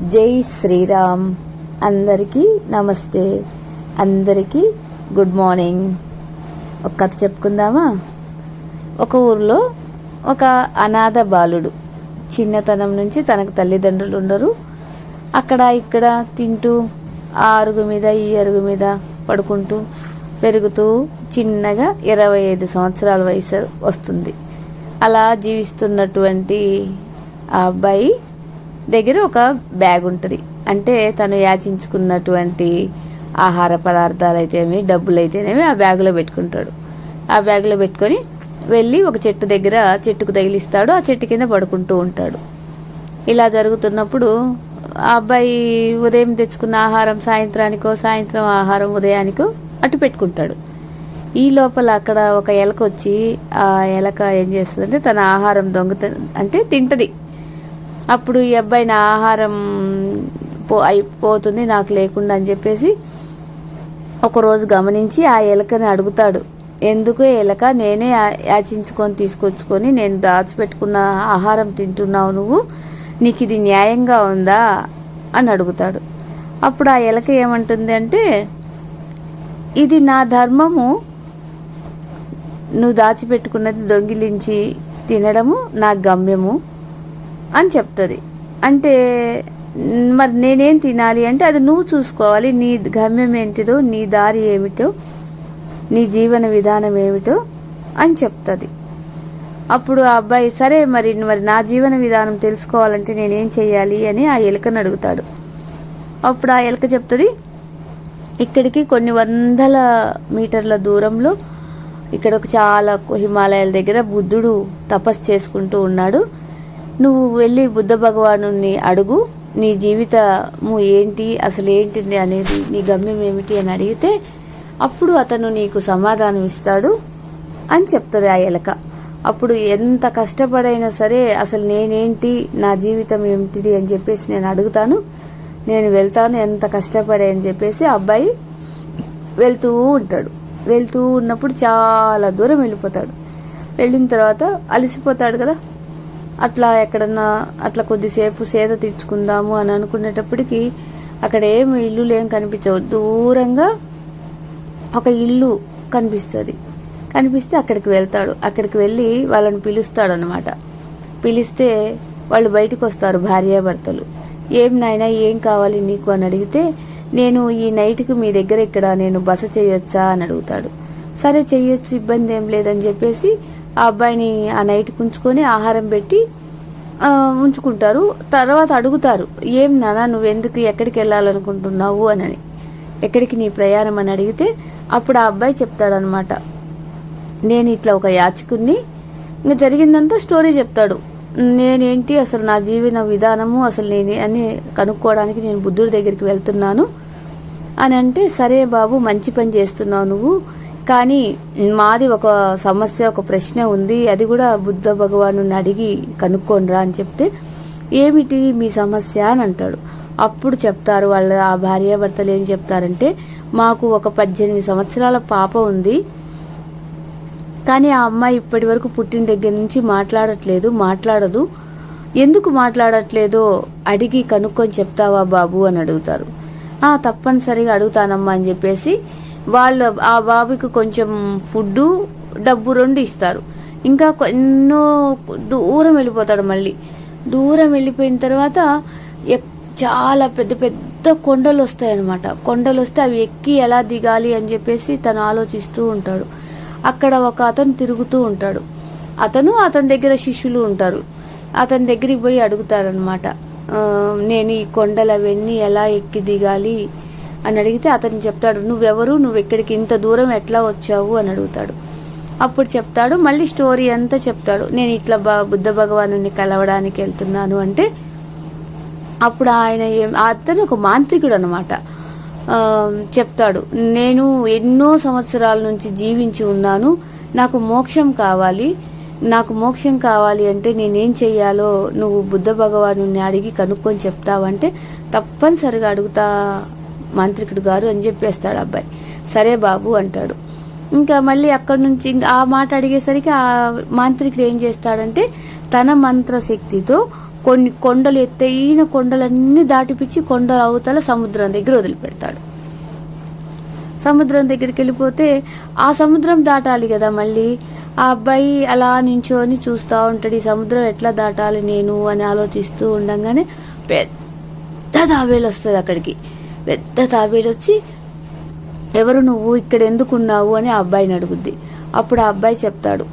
జై శ్రీరామ్. అందరికీ నమస్తే. అందరికీ గుడ్ మార్నింగ్. ఒక కథ చెప్పుకుందామా? ఒక ఊరిలో ఒక అనాథ బాలుడు చిన్నతనం నుంచి తనకు తల్లిదండ్రులు ఉండరు. అక్కడ ఇక్కడ తింటూ ఆ అరుగు మీద ఈ అరుగు మీద పడుకుంటూ పెరుగుతూ చిన్నగా ఇరవై ఐదు సంవత్సరాల వయసు వస్తుంది. అలా జీవిస్తున్నటువంటి ఆ అబ్బాయి దగ్గర ఒక బ్యాగ్ ఉంటుంది. అంటే తను యాచించుకున్నటువంటి ఆహార పదార్థాలు అయితేనేమి డబ్బులు అయితేనేమి ఆ బ్యాగులో పెట్టుకుంటాడు. ఆ బ్యాగులో పెట్టుకొని వెళ్ళి ఒక చెట్టు దగ్గర చెట్టుకు తగిలిస్తాడు ఆ చెట్టు కింద పడుకుంటూ ఉంటాడు. ఇలా జరుగుతున్నప్పుడు ఆ అబ్బాయి ఉదయం తెచ్చుకున్న ఆహారం సాయంత్రానికో సాయంత్రం ఆహారం ఉదయానికో అటు పెట్టుకుంటాడు. ఈ లోపల అక్కడ ఒక ఎలక వచ్చి ఆ ఎలక ఏం చేస్తుందంటే తన ఆహారం దొంగత అంటే తింటది. అప్పుడు ఈ అబ్బాయి నా ఆహారం పో అయిపోతుంది నాకు లేకుండా అని చెప్పేసి ఒకరోజు గమనించి ఆ ఎలకని అడుగుతాడు. ఎందుకు ఎలక? నేనే యాచించుకొని తీసుకొచ్చుకొని నేను దాచిపెట్టుకున్న ఆహారం తింటున్నావు నువ్వు? నీకు ఇది న్యాయంగా ఉందా? అని అడుగుతాడు. అప్పుడు ఆ ఎలక ఏమంటుంది అంటే ఇది నా ధర్మము. నువ్వు దాచిపెట్టుకున్నది దొంగిలించి తినడము నా గమ్యము. అని చెప్తుంది. అంటే మరి నేనేం తినాలి అంటే అది నువ్వు చూసుకోవాలి. నీ గమ్యం ఏంటిదో నీ దారి ఏమిటో నీ జీవన విధానం ఏమిటో అని చెప్తుంది. అప్పుడు ఆ అబ్బాయి సరే మరి మరి నా జీవన విధానం తెలుసుకోవాలంటే నేనేం చేయాలి అని ఆ ఎలుకను అడుగుతాడు. అప్పుడు ఆ ఎలుక చెప్తుంది ఇక్కడికి కొన్ని వందల మీటర్ల దూరంలో ఇక్కడ ఒక చాలా హిమాలయాల దగ్గర బుద్ధుడు తపస్సు చేసుకుంటూ ఉన్నాడు. నువ్వు వెళ్ళి బుద్ధ భగవాను అడుగు నీ జీవితము ఏంటి అసలు ఏంటి అనేది నీ గమ్యం ఏమిటి అని అడిగితే అప్పుడు అతను నీకు సమాధానం ఇస్తాడు అని చెప్తుంది ఆ ఎలక. అప్పుడు ఎంత కష్టపడైనా సరే అసలు నేనేంటి నా జీవితం ఏమిటిది అని చెప్పేసి నేను అడుగుతాను. నేను వెళ్తాను ఎంత కష్టపడే అని చెప్పేసి అబ్బాయి వెళ్తూ ఉంటాడు. వెళ్తూ ఉన్నప్పుడు చాలా దూరం వెళ్ళిపోతాడు. వెళ్ళిన తర్వాత అలసిపోతాడు కదా. అట్లా ఎక్కడన్నా అట్లా కొద్దిసేపు సేద తీర్చుకుందాము అని అనుకునేటప్పటికి అక్కడ ఏమి ఇల్లులు ఏం కనిపించవు. దూరంగా ఒక ఇల్లు కనిపిస్తుంది. కనిపిస్తే అక్కడికి వెళ్తాడు. అక్కడికి వెళ్ళి వాళ్ళని పిలుస్తాడు అనమాట పిలిస్తే వాళ్ళు బయటకు వస్తారు భార్యాభర్తలు. ఏం నాయనా ఏం కావాలి నీకు? అని అడిగితే నేను ఈ నైట్కి మీ దగ్గర ఇక్కడ నేను బస చేయొచ్చా? అని అడుగుతాడు. సరే చెయ్యొచ్చు ఇబ్బంది ఏం లేదని చెప్పేసి ఆ అబ్బాయిని ఆ నైట్ ఉంచుకొని ఆహారం పెట్టి ఉంచుకుంటారు. తర్వాత అడుగుతారు ఏం నానా నువ్వు ఎందుకు ఎక్కడికి వెళ్ళాలనుకుంటున్నావు? అని ఎక్కడికి నీ ప్రయాణం? అని అడిగితే అప్పుడు ఆ అబ్బాయి చెప్తాడనమాట. నేను ఇట్లా ఒక యాచకుడిని ఇంకా జరిగిందంతా స్టోరీ చెప్తాడు. నేనేంటి అసలు నా జీవన విధానము అసలు నేను అని కనుక్కోవడానికి నేను బుద్ధుడి దగ్గరికి వెళ్తున్నాను. అని అంటే సరే బాబు మంచి పని చేస్తున్నావు నువ్వు. కానీ మాది ఒక సమస్య ఒక ప్రశ్న ఉంది. అది కూడా బుద్ధ భగవాను అడిగి కనుక్కోనరా అని చెప్తే ఏమిటి మీ సమస్య? అని అంటాడు. అప్పుడు చెప్తారు వాళ్ళ ఆ భార్యాభర్తలు ఏం చెప్తారంటే మాకు ఒక పద్దెనిమిది సంవత్సరాల పాప ఉంది. కానీ ఆ అమ్మాయి ఇప్పటి వరకు పుట్టిన దగ్గర నుంచి మాట్లాడట్లేదు మాట్లాడదు. ఎందుకు మాట్లాడట్లేదో అడిగి కనుక్కొని చెప్తావా బాబు? అని అడుగుతారు. తప్పనిసరిగా అడుగుతానమ్మా అని చెప్పేసి వాళ్ళు ఆ బాబుకి కొంచెం ఫుడ్డు డబ్బు రెండు ఇస్తారు. ఇంకా ఎన్నో దూరం వెళ్ళిపోతాడు మళ్ళీ. దూరం వెళ్ళిపోయిన తర్వాత ఎక్- చాలా పెద్ద పెద్ద కొండలు వస్తాయన్నమాట. కొండలు వస్తే అవి ఎక్కి ఎలా దిగాలి అని చెప్పేసి తను ఆలోచిస్తూ ఉంటాడు. అక్కడ ఒక అతను తిరుగుతూ ఉంటాడు. అతను అతని దగ్గర శిష్యులు ఉంటారు. అతని దగ్గరికి పోయి అడుగుతాడనమాట నేను ఈ కొండలు అవన్నీ ఎలా ఎక్కి దిగాలి? అని అడిగితే అతను చెప్తాడు నువ్వెవరు? నువ్వు ఇక్కడికి ఇంత దూరం ఎట్లా వచ్చావు? అని అడుగుతాడు. అప్పుడు చెప్తాడు మళ్ళీ స్టోరీ అంతా చెప్తాడు. నేను ఇట్లా బా బుద్ధ భగవాను కలవడానికి వెళ్తున్నాను. అంటే అప్పుడు ఆయన ఏం అతను ఒక మాంత్రికుడు అనమాట చెప్తాడు నేను ఎన్నో సంవత్సరాల నుంచి జీవించి ఉన్నాను. నాకు మోక్షం కావాలి. నాకు మోక్షం కావాలి అంటే నేనేం చెయ్యాలో నువ్వు బుద్ధ భగవాను అడిగి కనుక్కొని చెప్తావంటే తప్పనిసరిగా అడుగుతా మాంత్రికుడు గారు అని చెప్పేస్తాడు అబ్బాయి. సరే బాబు అంటాడు. ఇంకా మళ్ళీ అక్కడి నుంచి ఇంకా ఆ మాట అడిగేసరికి ఆ మాంత్రికుడు ఏం చేస్తాడంటే తన మంత్రశక్తితో కొన్ని కొండలు ఎత్తైన కొండలన్నీ దాటిపిచ్చి కొండల అవతల సముద్రం దగ్గర వదిలిపెడతాడు. సముద్రం దగ్గరికి వెళ్ళిపోతే ఆ సముద్రం దాటాలి కదా మళ్ళీ. ఆ అబ్బాయి అలా నించోని చూస్తూ ఉంటాడు ఈ సముద్రం ఎట్లా దాటాలి నేను? అని ఆలోచిస్తూ ఉండగానే పెద్ద దావేలు వస్తుంది అక్కడికి. పెద్ద తాబేలు వచ్చి ఎవరు నువ్వు? ఇక్కడ ఎందుకున్నావు? అని ఆ అబ్బాయిని అడుగుద్ది. అప్పుడు ఆ అబ్బాయి చెప్తాడు.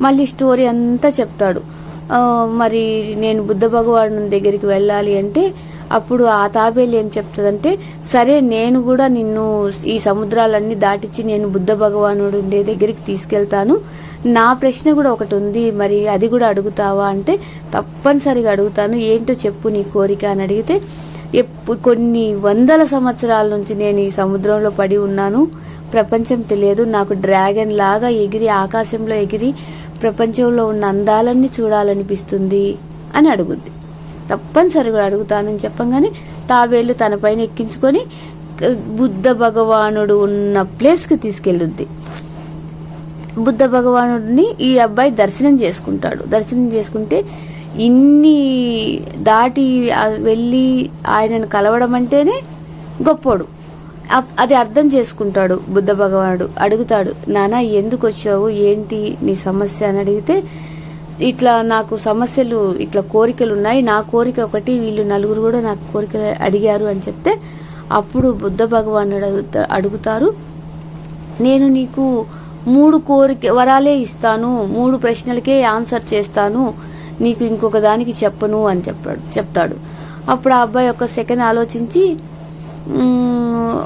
మళ్ళీ స్టోరీ అంతా చెప్తాడు. మరి నేను బుద్ధ భగవాను దగ్గరికి వెళ్ళాలి అంటే అప్పుడు ఆ తాబేలు ఏం చెప్తుందంటే సరే నేను కూడా నిన్ను ఈ సముద్రాలన్నీ దాటించి నేను బుద్ధ భగవానుడు ఉండే దగ్గరికి తీసుకెళ్తాను. నా ప్రశ్న కూడా ఒకటి ఉంది మరి అది కూడా అడుగుతావా? అంటే తప్పనిసరిగా అడుగుతాను. ఏంటో చెప్పు నీ కోరిక అని అడిగితే కొన్ని వందల సంవత్సరాల నుంచి నేను ఈ సముద్రంలో పడి ఉన్నాను. ప్రపంచం తెలియదు. నాకు డ్రాగన్ లాగా ఎగిరి ఆకాశంలో ఎగిరి ప్రపంచంలో ఉన్న అందాలన్నీ చూడాలనిపిస్తుంది అని అడుగుద్ది. తప్పనిసరిగా అడుగుతానని చెప్పంగానే తాబేలు తన పైన ఎక్కించుకొని బుద్ధ భగవానుడు ఉన్న ప్లేస్కి తీసుకెళ్ళుద్ది. బుద్ధ భగవానుడిని ఈ అబ్బాయి దర్శనం చేసుకుంటాడు. దర్శనం చేసుకుంటే ఇన్ని దాటి వెళ్ళి ఆయనను కలవడం అంటేనే గొప్పోడు. అప్- అది అర్థం చేసుకుంటాడు బుద్ధ భగవానుడు. అడుగుతాడు నానా ఎందుకు వచ్చావు? ఏంటి నీ సమస్య? అని అడిగితే ఇట్లా నాకు సమస్యలు ఇట్లా కోరికలు ఉన్నాయి. నా కోరిక ఒకటి వీళ్ళు నలుగురు కూడా నాకు కోరికలు అడిగారు అని చెప్తే అప్పుడు బుద్ధ భగవానుడు అడుగుతారు నేను నీకు మూడు కోరిక వరాలే ఇస్తాను. మూడు ప్రశ్నలకే ఆన్సర్ చేస్తాను. నీకు ఇంకొక దానికి చెప్పను అని చెప్పాడు చెప్తాడు. అప్పుడు ఆ అబ్బాయి ఒక సెకండ్ ఆలోచించి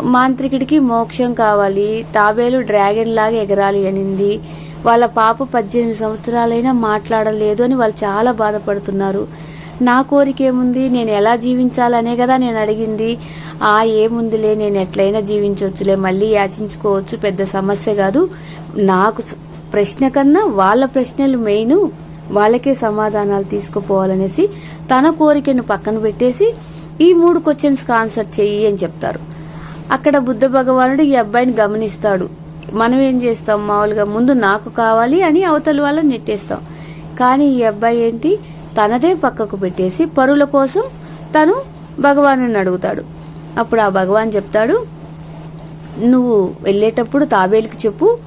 మాంత్రికుడికి మోక్షం కావాలి. తాబేలు డ్రాగన్ లాగా ఎగరాలి అనింది. వాళ్ళ పాప పద్దెనిమిది సంవత్సరాలైనా మాట్లాడలేదు అని వాళ్ళు చాలా బాధపడుతున్నారు. నా కోరిక ఏముంది? నేను ఎలా జీవించాలనే కదా నేను అడిగింది. ఆ ఏముందిలే నేను ఎట్లయినా జీవించవచ్చులే మళ్ళీ యాచించుకోవచ్చు పెద్ద సమస్య కాదు. నాకు ప్రశ్న కన్నా వాళ్ళ ప్రశ్నలు మెయిన్. వాళ్ళకే సమాధానాలు తీసుకుపోవాలనేసి తన కోరికను పక్కన పెట్టేసి ఈ మూడు క్వశ్చన్స్కి ఆన్సర్ చెయ్యి అని చెప్తారు. అక్కడ బుద్ధ భగవానుడు ఈ అబ్బాయిని గమనిస్తాడు. మనం ఏం చేస్తాం? మామూలుగా ముందు నాకు కావాలి అని అవతల వాళ్ళని నెట్టేస్తాం. కానీ ఈ అబ్బాయి ఏంటి? తనదే పక్కకు పెట్టేసి పరుల కోసం తను భగవాను అడుగుతాడు. అప్పుడు ఆ భగవాన్ చెప్తాడు నువ్వు వెళ్ళేటప్పుడు తాబేలుకి చెప్పు.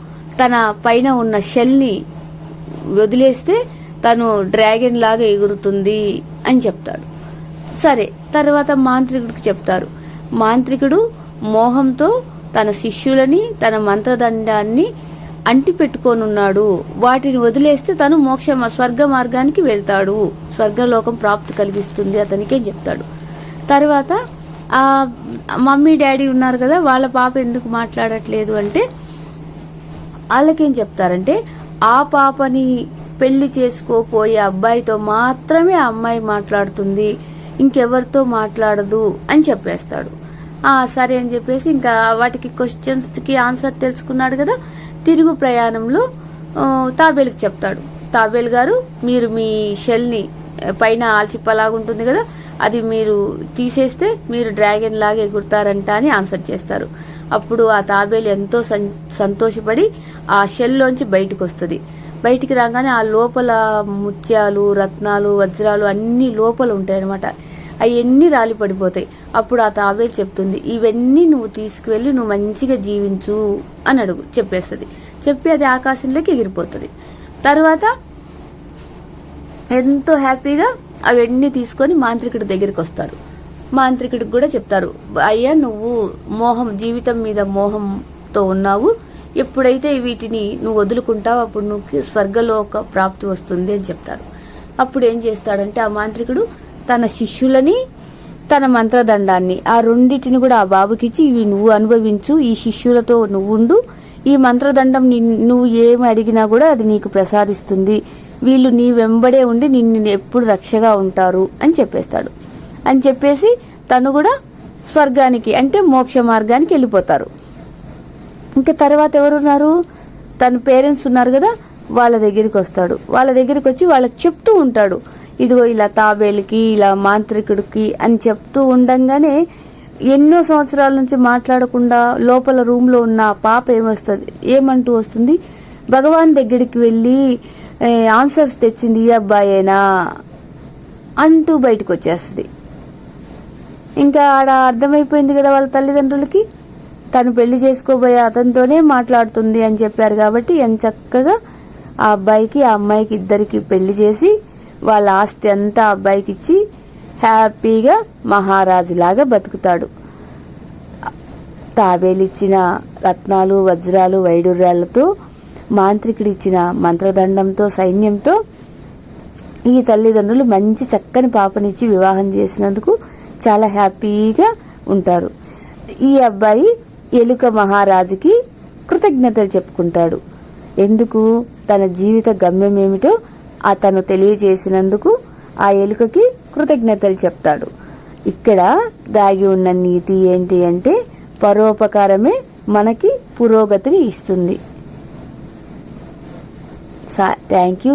తన పైన ఉన్న షెల్ని వదిలేస్తే తను డ్రాగన్ లాగా ఎగురుతుంది అని చెప్తాడు. సరే తర్వాత మాంత్రికుడికి చెప్తారు. మాంత్రికుడు మోహంతో తన శిష్యులని తన మంత్రదండాన్ని అంటిపెట్టుకోనున్నాడు. వాటిని వదిలేస్తే తను మోక్ష స్వర్గ మార్గానికి వెళ్తాడు. స్వర్గలోకం ప్రాప్తి కలిగిస్తుంది అతనికే చెప్తాడు. తర్వాత ఆ మమ్మీ డాడీ ఉన్నారు కదా వాళ్ళ పాప ఎందుకు మాట్లాడట్లేదు అంటే వాళ్ళకేం చెప్తారంటే ఆ పాపని పెళ్ళి చేసుకోపోయే అబ్బాయితో మాత్రమే ఆ అమ్మాయి మాట్లాడుతుంది. ఇంకెవరితో మాట్లాడదు అని చెప్పేస్తాడు. ఆ సరే అని చెప్పేసి ఇంకా వాటికి క్వశ్చన్స్కి ఆన్సర్ తెలుసుకున్నాడు కదా? తిరుగు ప్రయాణంలో తాబేలుకి చెప్తాడు. తాబేలు గారు మీరు మీ షెల్ని పైన ఆల్చిప్పలాగుంటుంది కదా అది మీరు తీసేస్తే మీరు డ్రాగన్ లాగా ఎగురుతారంట అని ఆన్సర్ చేస్తారు. అప్పుడు ఆ తాబేలు ఎంతో సం- సంతోషపడి ఆ షెల్లోంచి బయటకు వస్తుంది బయటికి రాగానే ఆ లోపల ముత్యాలు రత్నాలు వజ్రాలు అన్ని లోపల ఉంటాయి అనమాట అవన్నీ రాలి పడిపోతాయి. అప్పుడు ఆ తాబేలు చెప్తుంది ఇవన్నీ నువ్వు తీసుకువెళ్ళి నువ్వు మంచిగా జీవించు అని అడుగు చెప్పేస్తుంది. చెప్పి అది ఆకాశంలోకి ఎగిరిపోతుంది. తర్వాత ఎంతో హ్యాపీగా అవన్నీ తీసుకొని మాంత్రికుడి దగ్గరికి వస్తారు. మాంత్రికుడికి కూడా చెప్తారు అయ్యా నువ్వు మోహం జీవితం మీద మోహంతో ఉన్నావు. ఎప్పుడైతే వీటిని నువ్వు వదులుకుంటావు అప్పుడు నువ్వు స్వర్గలోక ప్రాప్తి వస్తుంది అని చెప్తారు. అప్పుడు ఏం చేస్తాడంటే ఆ మాంత్రికుడు తన శిష్యులని తన మంత్రదండాన్ని ఆ రెండింటిని కూడా ఆ బాబుకిచ్చి ఇవి నువ్వు అనుభవించు ఈ శిష్యులతో నువ్వు ఉండు ఈ మంత్రదండం నువ్వు ఏమి అడిగినా కూడా అది నీకు ప్రసాదిస్తుంది. వీళ్ళు నీ వెంబడే ఉండి నిన్ను ఎప్పుడు రక్షగా ఉంటారు అని చెప్పేస్తాడు. అని చెప్పేసి తను కూడా స్వర్గానికి అంటే మోక్ష మార్గానికి వెళ్ళిపోతారు. ఇంకా తర్వాత ఎవరున్నారు? తన పేరెంట్స్ ఉన్నారు కదా వాళ్ళ దగ్గరికి వస్తాడు. వాళ్ళ దగ్గరికి వచ్చి వాళ్ళకి చెప్తూ ఉంటాడు. ఇదిగో ఇలా తాబేలుకి ఇలా మాంత్రికుడికి అని చెప్తూ ఉండంగానే ఎన్నో సంవత్సరాల నుంచి మాట్లాడకుండా లోపల రూమ్లో ఉన్న పాప ఏమొస్తుంది? ఏమంటూ వస్తుంది? భగవాన్ దగ్గరికి వెళ్ళి ఆన్సర్స్ తెచ్చింది ఈ అబ్బాయేనా? అంటూ బయటకు వచ్చేస్తుంది. ఇంకా ఆడ అర్థమైపోయింది కదా వాళ్ళ తల్లిదండ్రులకి? తను పెళ్ళి చేసుకోబోయే అతనితోనే మాట్లాడుతుంది అని చెప్పారు కాబట్టి ఎంత చక్కగా ఆ అబ్బాయికి ఆ అమ్మాయికి ఇద్దరికి పెళ్ళి చేసి వాళ్ళ ఆస్తి అంతా అబ్బాయికి ఇచ్చి హ్యాపీగా మహారాజులాగా బతుకుతాడు. తాబేలిచ్చిన రత్నాలు వజ్రాలు వైడూర్యాలతో మాంత్రికుడిచ్చిన మంత్రదండంతో సైన్యంతో ఈ తల్లిదండ్రులు మంచి చక్కని పాపనిచ్చి వివాహం చేసినందుకు చాలా హ్యాపీగా ఉంటారు. ఈ అబ్బాయి ఎలుక మహారాజుకి కృతజ్ఞతలు చెప్పుకుంటాడు. ఎందుకు? తన జీవిత గమ్యం ఏమిటో అతను తెలియజేసినందుకు ఆ ఎలుకకి కృతజ్ఞతలు చెప్తాడు. ఇక్కడ దాగి ఉన్న నీతి ఏంటి అంటే పరోపకారమే మనకి పురోగతిని ఇస్తుంది. Thank you.